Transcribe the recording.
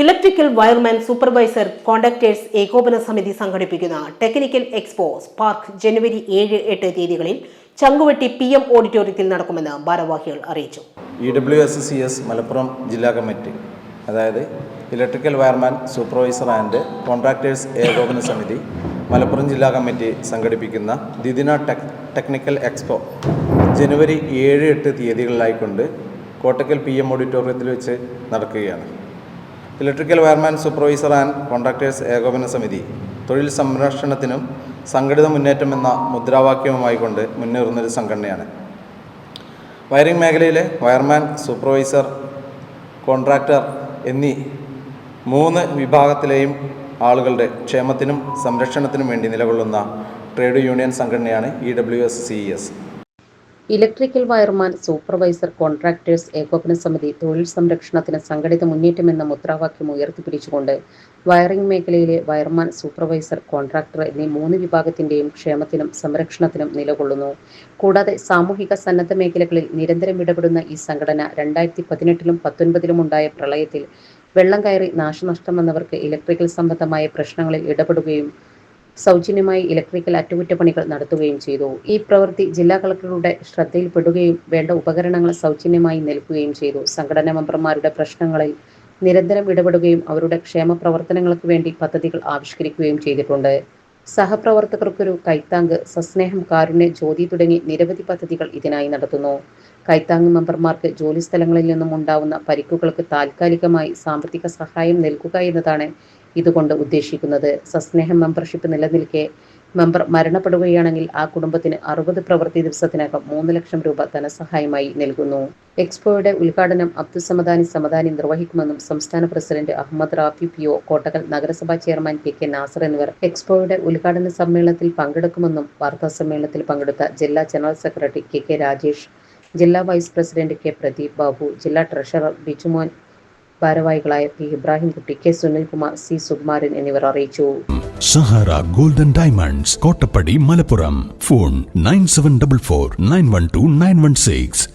Electrical wireman supervisor contractors ഏകോപന സമിതി സംഘടിപ്പിക്കുന്ന ടെക്നിക്കൽ എക്സ്പോ സ്പാർക്ക് ജനുവരി ഏഴ് എട്ട് തീയതികളിൽ ചങ്കുവെട്ടി പി എം ഓഡിറ്റോറിയത്തിൽ നടക്കുമെന്ന് ഭാരവാഹികൾ അറിയിച്ചു. E W S C S Malappuram ജില്ലാ കമ്മിറ്റി അതായത് electrical wireman supervisor and contractors ഏകോപന സമിതി മലപ്പുറം ജില്ലാ കമ്മിറ്റി സംഘടിപ്പിക്കുന്ന ദ്വിദിന ടെക് ടെക്നിക്കൽ എക്സ്പോ ജനുവരി ഏഴ് എട്ട് തീയതികളിലായിക്കൊണ്ട് കോട്ടക്കൽ പി എം ഓഡിറ്റോറിയത്തിൽ വെച്ച് നടക്കുകയാണ്. Electrical wireman supervisor and contractors ഏകോപന സമിതി തൊഴിൽ സംരക്ഷണത്തിനും സംഘടിത മുന്നേറ്റം എന്ന മുദ്രാവാക്യവുമായി കൊണ്ട് മുന്നേറുന്നൊരു സംഘടനയാണ്. വയറിംഗ് മേഖലയിലെ വയർമാൻ സൂപ്പർവൈസർ കോൺട്രാക്ടർ എന്നീ മൂന്ന് വിഭാഗത്തിലെയും ആളുകളുടെ ക്ഷേമത്തിനും സംരക്ഷണത്തിനും വേണ്ടി നിലകൊള്ളുന്ന ട്രേഡ് യൂണിയൻ സംഘടനയാണ് E W S C S. Electrical wireman supervisor contractors ഏകോപന സമിതി തൊഴിൽ സംരക്ഷണത്തിന് സംഘടിത മുന്നേറ്റമെന്ന മുദ്രാവാക്യം ഉയർത്തിപ്പിടിച്ചുകൊണ്ട് വയറിംഗ് മേഖലയിലെ വയർമാൻ സൂപ്പർവൈസർ കോൺട്രാക്ടർ എന്നീ മൂന്ന് വിഭാഗത്തിന്റെയും ക്ഷേമത്തിനും സംരക്ഷണത്തിനും നിലകൊള്ളുന്നു. കൂടാതെ സാമൂഹിക സന്നദ്ധ മേഖലകളിൽ നിരന്തരം ഇടപെടുന്ന ഈ സംഘടന രണ്ടായിരത്തി പതിനെട്ടിലും പത്തൊൻപതിലും ഉണ്ടായ പ്രളയത്തിൽ വെള്ളം കയറി നാശനഷ്ടം വന്നവർക്ക് ഇലക്ട്രിക്കൽ സംബന്ധമായ പ്രശ്നങ്ങളിൽ ഇടപെടുകയും സൗജന്യമായി ഇലക്ട്രിക്കൽ അറ്റകുറ്റപ്പണികൾ നടത്തുകയും ചെയ്തു. ഈ പ്രവൃത്തി ജില്ലാ കളക്ടറുടെ ശ്രദ്ധയിൽപ്പെടുകയും വേണ്ട ഉപകരണങ്ങൾ സൗജന്യമായി നൽകുകയും ചെയ്തു. സംഘടനാ മെമ്പർമാരുടെ പ്രശ്നങ്ങളിൽ നിരന്തരം ഇടപെടുകയും അവരുടെ ക്ഷേമ പ്രവർത്തനങ്ങൾക്ക് വേണ്ടി പദ്ധതികൾ ആവിഷ്കരിക്കുകയും ചെയ്തിട്ടുണ്ട്. സഹപ്രവർത്തകർക്കൊരു കൈത്താങ്ക് സസ്നേഹം കാരുണ്യ ജ്യോതി തുടങ്ങി നിരവധി പദ്ധതികൾ ഇതിനായി നടത്തുന്നു. കൈത്താങ് മെമ്പർമാർക്ക് ജോലി സ്ഥലങ്ങളിൽ നിന്നും ഉണ്ടാവുന്ന പരിക്കുകൾക്ക് താൽക്കാലികമായി സാമ്പത്തിക സഹായം നൽകുക എന്നതാണ് ഇതുകൊണ്ട് ഉദ്ദേശിക്കുന്നത്. സസ്നേഹം മെമ്പർഷിപ്പ് നിലനിൽക്കെ മെമ്പർ മരണപ്പെടുകയാണെങ്കിൽ ആ കുടുംബത്തിന് അറുപത് പ്രവൃത്തി ദിവസത്തിനകം മൂന്ന് ലക്ഷം രൂപ ധനസഹായമായി നൽകുന്നു. എക്സ്പോയുടെ ഉദ്ഘാടനം അബ്ദുസമദാനി സമദാനി നിർവഹിക്കുമെന്നും സംസ്ഥാന president Ahammed Rafi P O Kottakkal നഗരസഭാ ചെയർമാൻ പി കെ നാസർ എന്നിവർ എക്സ്പോയുടെ ഉദ്ഘാടന സമ്മേളനത്തിൽ പങ്കെടുക്കുമെന്നും വാർത്താ സമ്മേളനത്തിൽ പങ്കെടുത്ത ജില്ലാ general secretary K K Rajesh ജില്ലാ vice president K Pradeep Babu ജില്ലാ ട്രഷറർ ബിജുമോൻ ഭാരവാഹികളായ P. Ibrahimkutty K. Sunilkumar C. Sukumaran എന്നിവർ അറിയിച്ചു. Sahara golden diamonds Kottappadi Malappuram. Phone nine seven double four nine one two nine one six.